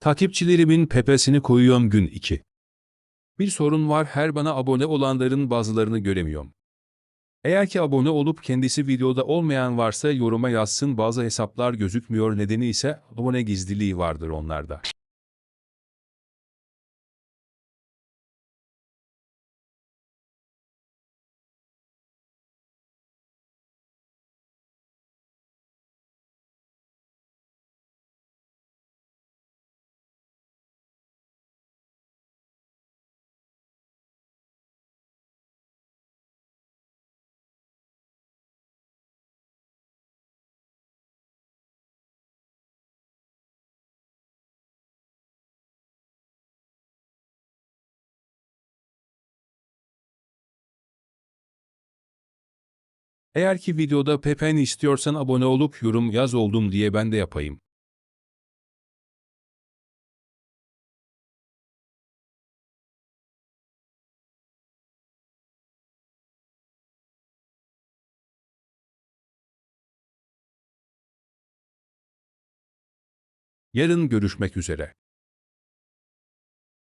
Takipçilerimin pepesini koyuyorum gün 2. Bir sorun var her bana abone olanların bazılarını göremiyorum. Eğer ki abone olup kendisi videoda olmayan varsa yoruma yazsın bazı hesaplar gözükmüyor nedeni ise abone gizliliği vardır onlarda. Eğer ki videoda Pepe'ni istiyorsan abone olup yorum yaz oldum diye ben de yapayım. Yarın görüşmek üzere.